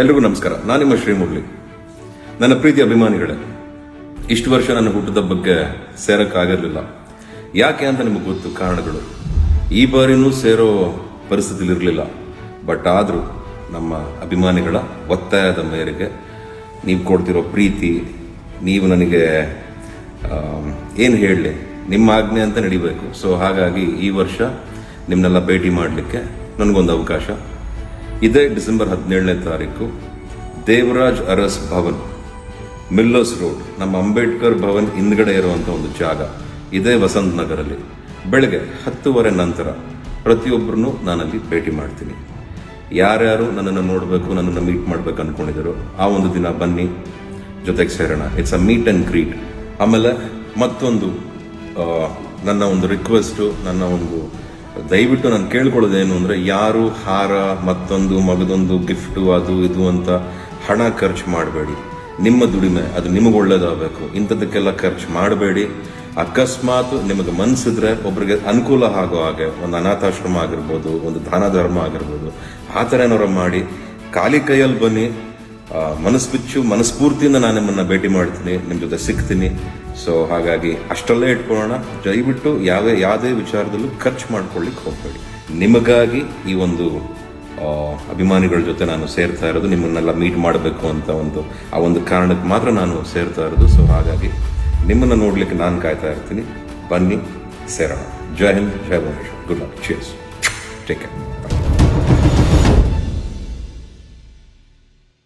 ಎಲ್ರಿಗೂ ನಮಸ್ಕಾರ. ನಾನು ನಿಮ್ಮ ಶ್ರೀಮುರಳಿ ನನ್ನ ಪ್ರೀತಿ ಅಭಿಮಾನಿಗಳೇ, ಇಷ್ಟು ವರ್ಷ ನನ್ನ ಹುಟ್ಟದ ಬಗ್ಗೆ ಸೇರಕ್ಕಾಗಿರಲಿಲ್ಲ. ಯಾಕೆ ಅಂತ ನಿಮಗೆ ಗೊತ್ತು ಕಾರಣಗಳು. ಈ ಬಾರಿನೂ ಸೇರೋ ಪರಿಸ್ಥಿತಿಲಿರಲಿಲ್ಲ. ಬಟ್ ಆದರೂ ನಮ್ಮ ಅಭಿಮಾನಿಗಳ ಒತ್ತಾಯದ ಮೇರೆಗೆ ನೀವು ಕೊಡ್ತಿರೋ ಪ್ರೀತಿ, ನೀವು ನನಗೆ ಏನು ಹೇಳಲಿ, ನಿಮ್ಮ ಆಜ್ಞೆ ಅಂತ ನಡಿಬೇಕು. ಸೊ ಹಾಗಾಗಿ ಈ ವರ್ಷ ನಿಮ್ಮನ್ನೆಲ್ಲ ಭೇಟಿ ಮಾಡಲಿಕ್ಕೆ ನನಗೊಂದು ಅವಕಾಶ ಇದೇ ಡಿಸೆಂಬರ್ ಹದಿನೇಳನೇ ತಾರೀಕು ದೇವರಾಜ್ ಅರಸ್ ಭವನ್ ಮಿಲ್ಲರ್ಸ್ ರೋಡ್, ನಮ್ಮ ಅಂಬೇಡ್ಕರ್ ಭವನ್ ಹಿಂದ್ಗಡೆ ಇರುವಂಥ ಒಂದು ಜಾಗ, ಇದೇ ವಸಂತ ನಗರಲ್ಲಿ. ಬೆಳಗ್ಗೆ ಹತ್ತುವರೆ ನಂತರ ಪ್ರತಿಯೊಬ್ಬರನ್ನು ನಾನಲ್ಲಿ ಭೇಟಿ ಮಾಡ್ತೀನಿ. ಯಾರ್ಯಾರು ನನ್ನನ್ನು ನೋಡಬೇಕು, ನನ್ನನ್ನು ಮೀಟ್ ಮಾಡಬೇಕು ಅನ್ಕೊಂಡಿದ್ರು, ಆ ಒಂದು ದಿನ ಬನ್ನಿ. ಜೊತೆಗೆ ಸೇರೋಣ. It's a meet and greet ಆಮೇಲೆ ಮತ್ತೊಂದು ನನ್ನ ಒಂದು ರಿಕ್ವೆಸ್ಟು ನನ್ನ ಒಂದು ದಯವಿಟ್ಟು ನಾನು ಕೇಳ್ಕೊಳ್ಳೋದೇನು ಅಂದರೆ ಯಾರು ಹಾರ, ಮತ್ತೊಂದು, ಮಗದೊಂದು, ಗಿಫ್ಟು, ಅದು, ಇದು ಅಂತ ಹಣ ಖರ್ಚು ಮಾಡಬೇಡಿ. ನಿಮ್ಮ ದುಡಿಮೆ, ಅದು ನಿಮಗೆ ಒಳ್ಳೇದಾಗಬೇಕು. ಇಂಥದ್ದಕ್ಕೆಲ್ಲ ಖರ್ಚು ಮಾಡಬೇಡಿ. ಅಕಸ್ಮಾತ್ ನಿಮಗೆ ಮನ್ಸಿದ್ರೆ ಒಬ್ರಿಗೆ ಅನುಕೂಲ ಆಗೋ ಹಾಗೆ, ಒಂದು ಅನಾಥಾಶ್ರಮ ಆಗಿರ್ಬೋದು, ಒಂದು ದಾನ ಧರ್ಮ ಆಗಿರ್ಬೋದು, ಆ ಥರ ಏನಾರ ಮಾಡಿ, ಖಾಲಿ ಕೈಯಲ್ಲಿ ಬನ್ನಿ ಆ, ಮನಸ್ಬಿಚ್ಚು ಮನಸ್ಫೂರ್ತಿಯಿಂದ ನಾನು ನಿಮ್ಮನ್ನ ಭೇಟಿ ಮಾಡ್ತೀನಿ ನಿಮ್ಮ ಜೊತೆ ಸಿಗ್ತೀನಿ. ಸೊ ಹಾಗಾಗಿ ಅಷ್ಟಲ್ಲೇ ಇಟ್ಕೊಳ್ಳೋಣ. ದಯವಿಟ್ಟು ಯಾವ ಯಾವುದೇ ವಿಚಾರದಲ್ಲೂ ಖರ್ಚು ಮಾಡ್ಕೊಳ್ಳಿಕ್ಕೆ ಹೋಗಬೇಡಿ. ನಿಮಗಾಗಿ ಈ ಒಂದು ಅಭಿಮಾನಿಗಳ ಜೊತೆ ನಾನು ಸೇರ್ತಾ ಇರೋದು ನಿಮ್ಮನ್ನೆಲ್ಲ ಮೀಟ್ ಮಾಡಬೇಕು ಅಂತ ಒಂದು ಆ ಒಂದು ಕಾರಣಕ್ಕೆ ಮಾತ್ರ ನಾನು ಸೇರ್ತಾ ಇರೋದು. ಸೊ ಹಾಗಾಗಿ ನಿಮ್ಮನ್ನು ನೋಡಲಿಕ್ಕೆ ನಾನು ಕಾಯ್ತಾ ಇರ್ತೀನಿ. ಬನ್ನಿ ಸೇರೋಣ. ಜೈ ಹಿಂದ್ ಜೈ Bhuvaneshwar. Good luck cheers take care